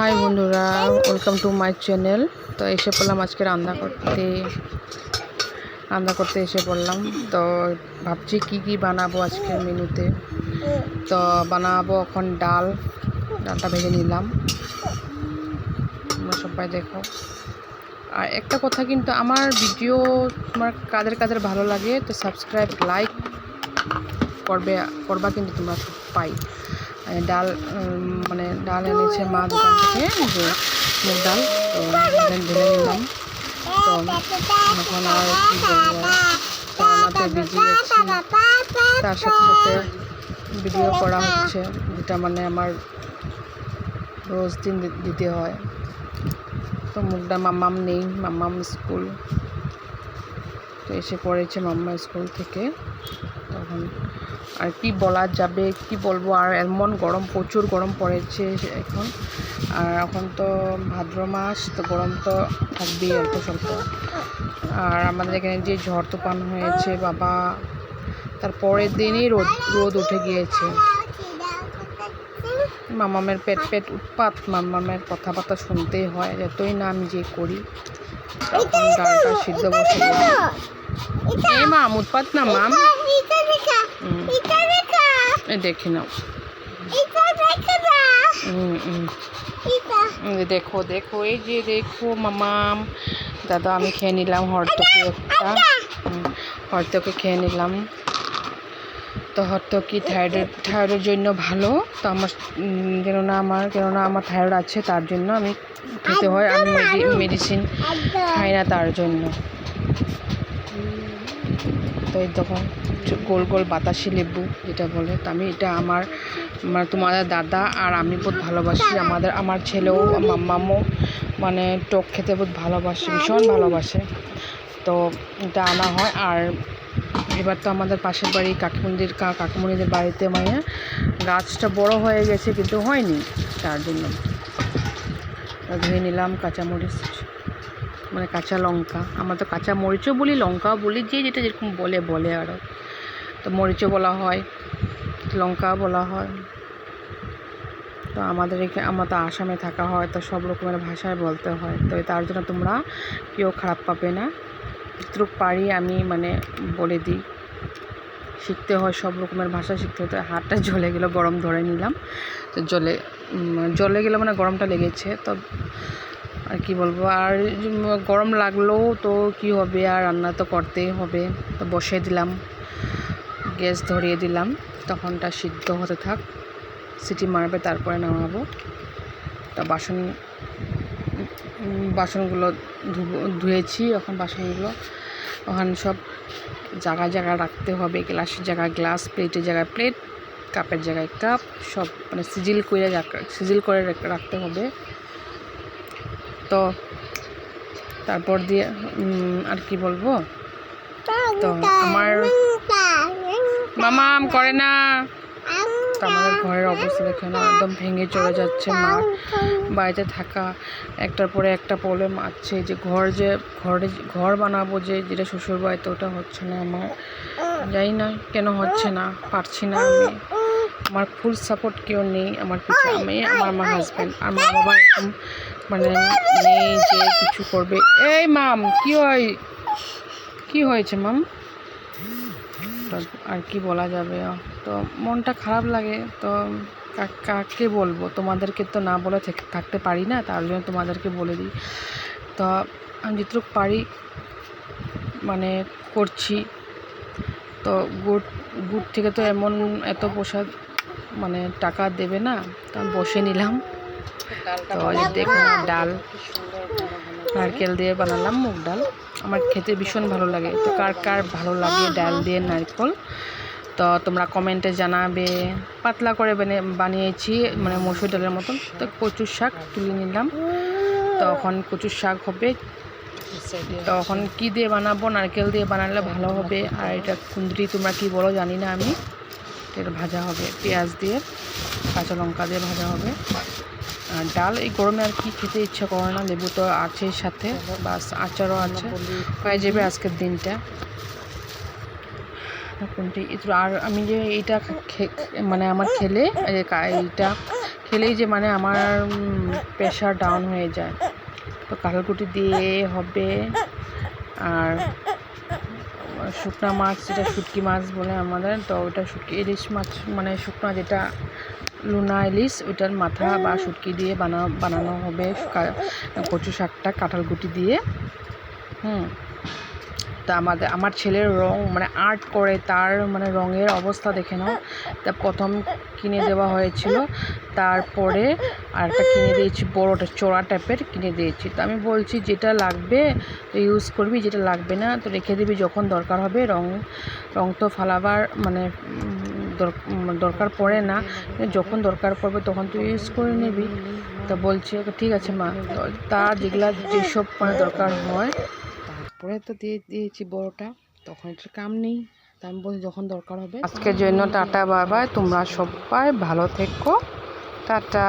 High বন্ধুরা welcome to my channel তো এসে পড়লাম আজকে রান্না করতে। রান্না করতে এসে পড়লাম। তো ভাবছি কি কি বানাবো আজকের মেনুতে। তো বানাবো এখন ডাল, ডালটা ভেজে নিলাম। তোমরা সবাই দেখো। আর একটা কথা কিন্তু, আমার ভিডিও তোমার কাদের কাদের ভালো লাগে, তো সাবস্ক্রাইব লাইক করবে, করবা কিন্তু তোমরা পাই ডাল মানে ডাল এনেছে মা দোকান থেকে যে মুগ ডাল, তো ঢেলে নিলাম। তো এখন আর কি বিজি তার সাথে সাথে ভিডিও করা হচ্ছে, যেটা মানে আমার রোজ দিন দিতে হয়। তো মুগডা মাম্মাম নেই, মাম্মাম স্কুল। তো এসে পড়েছে মাম্মা স্কুল থেকে। তখন আর কি বলা যাবে কি বলব আর এমন গরম প্রচুর গরম পড়েছে এখন। আর এখন তো ভাদ্র মাস তো গরম তো থাকবেই অল্প স্বল্প। আর আমাদের এখানে যে ঝড় তুফান হয়েছে বাবা তার পরের দিনই রোদ রোদ উঠে গিয়েছে। মামামের পেট পেট উৎপাত মামামের কথাবার্তা শুনতেই হয় যতই না আমি যে করি। তখন ডালটা সিদ্ধ বসে এই মাম উৎপাত না মাম দেখে নাও। দেখো দেখো এই যে দেখো মামাম। দাদা আমি খেয়ে নিলাম হরতকি একটা। হরতকি খেয়ে নিলাম। তো হরতকি থাইরয়েড থাইরয়েডের জন্য ভালো। তো আমার কেননা আমার কেননা আমার থাইরয়েড আছে তার জন্য আমি খেতে হয়। আমি মেডিসিন খাই না তার জন্য। তো এই তখন গোল গোল বাতাসি লেবু যেটা বলে, তো আমি এটা আমার আমার তোমাদের দাদা আর আমি বহুত ভালোবাসি। আমাদের, আমার ছেলেও মাম্মামও মানে টক খেতে বহুত ভালোবাসে, ভীষণ ভালোবাসে। তো এটা আনা হয়। আর এবার তো আমাদের পাশের বাড়ি কাকিমন্দির কাকিমণিদের বাড়িতে মানে গাছটা বড় হয়ে গেছে, কিন্তু হয়নি তার জন্য। ধুয়ে নিলাম কাঁচামরিচ। মানে কাঁচা লঙ্কা। আমরা তো কাঁচা মরিচও বলি, লঙ্কাও বলি, যে যেটা যেরকম বলে বলে আরও তো মরিচও বলা হয়, লঙ্কাও বলা হয়। তো আমাদের এখানে আমরা তো আসামে থাকা হয়, তো সব রকমের ভাষায় বলতে হয়। তো তার জন্য তোমরা কেউ খারাপ পাবে না। যতটুকু পারি আমি মানে বলে দিই। শিখতে হয়, সব রকমের ভাষা শিখতে হতে হাতটা জ্বলে গেলো, গরম ধরে নিলাম। তো জলে জলে জ্বলে গেলে মানে গরমটা লেগেছে। তো আর কি বলব? আর গরম লাগলেও তো কি হবে? আর রান্না তো করতেই হবে। তো বসে দিলাম। গ্যাস ধরিয়ে দিলাম। তখনটা সিদ্ধ হতে থাক। সিটি মারবে, তারপরে নামাবো। তা বাসন বাসনগুলো ধুয়েছি এখন বাসনগুলো। ওখানে সব জায়গায় জায়গায় রাখতে হবে। গ্লাসের জায়গায় গ্লাস, প্লেটের জায়গায় প্লেট, কাপের জায়গায় কাপ, সব মানে সিজিল করে সিজিল করে রাখতে হবে। তো তারপর দিয়ে আর কি বলব? তো আমার মামাম করে না। তো আমাদের ঘরের অবস্থা দেখে না একদম ভেঙে চলে যাচ্ছে মার বাড়িতে থাকা একটার পরে একটা প্রবলেম আছে যে ঘর যে ঘরে ঘর বানাবো যে যেটা শ্বশুর বাড়িতে ওটা হচ্ছে না আমার। জানি না কেন হচ্ছে না পারছি না আমি। আমার ফুল সাপোর্ট কেউ নেই আমার আমি আমার আমার হাজব্যান্ড আর মা বাবা এরকম মানে নেই যে কিছু করবে। এই মাম কি হয়? কি হয়েছে মাম আর কি বলা যাবে? তো মনটা খারাপ লাগে তো কাকে বলব? তোমাদেরকে তো না বলে থাকতে পারি না তার জন্য তোমাদেরকে বলে দিই। তো আমি যেটুকু পারি মানে করছি। তো গুড় গুড় থেকে তো এমন এত প্রসাদ মানে টাকা দেবে না তো বসে নিলাম। তো দেখুন ডাল। নারকেল দিয়ে বানালাম মুগ ডাল। আমার খেতে ভীষণ ভালো লাগে। তো কার কার ভালো লাগে ডাল দিয়ে নারকেল? তো তোমরা কমেন্টে জানাবে। পাতলা করে বানিয়ে বানিয়েছি মানে মসুর ডালের মতন। তো কচুর শাক তুলে নিলাম। তখন কচুর শাক হবে। তখন কি দিয়ে বানাবো? নারকেল দিয়ে বানালে ভালো হবে। আর এটা কুন্দ্রি তোমরা কি বলো জানি না আমি। এটা ভাজা হবে। পেঁয়াজ দিয়ে, কাঁচা লঙ্কা দিয়ে ভাজা হবে। আর ডাল, এই গরমে আর কি খেতে ইচ্ছে করে না। লেবু তো আছে সাথে, বাস আচারও আছে। হয়ে যাবে আজকের দিনটা। কোনটি আর আমি যে এইটা মানে আমার খেলে এইটা খেলেই যে মানে আমার প্রেশার ডাউন হয়ে যায়। তো কাঁঠালকুটি দিয়ে হবে। আর শুকনা মাছ, যেটা শুটকি মাছ বলে আমাদের, তো ওটা শুটকি, ইলিশ মাছ মানে শুকনা যেটা লুনা ইলিশ, ওইটার মাথা বা শুটকি দিয়ে বানা, বানানো হবে কচু শাকটা কাঁঠালকুটি দিয়ে। হুম। তা আমাদের, আমার ছেলের রং মানে আর্ট করে তার মানে রঙের অবস্থা দেখে নাও। তা প্রথম কিনে দেওয়া হয়েছিল, তারপরে আরেকটা কিনে দিয়েছি, বড়োটা, চোড়া টাইপের কিনে দিয়েছি। তো আমি বলছি, যেটা লাগবে তো ইউজ করবি, যেটা লাগবে না, তো রেখে দিবি যখন দরকার হবে, রং রং তো ফালাবার মানে দরকার পড়ে না। যখন দরকার পড়বে তখন তুই ইউজ করে নিবি। তো বলছি, ঠিক আছে মা। তো যেগুলা, যেসব মানে দরকার হয় তারপরে তো দিয়ে দিয়েছি বড়টা, তখন এটার কাম নেই। আমি বলছি যখন দরকার হবে। আজকের জন্য টাটা বাই, তোমরা সবাই ভালো থেকো। টাটা।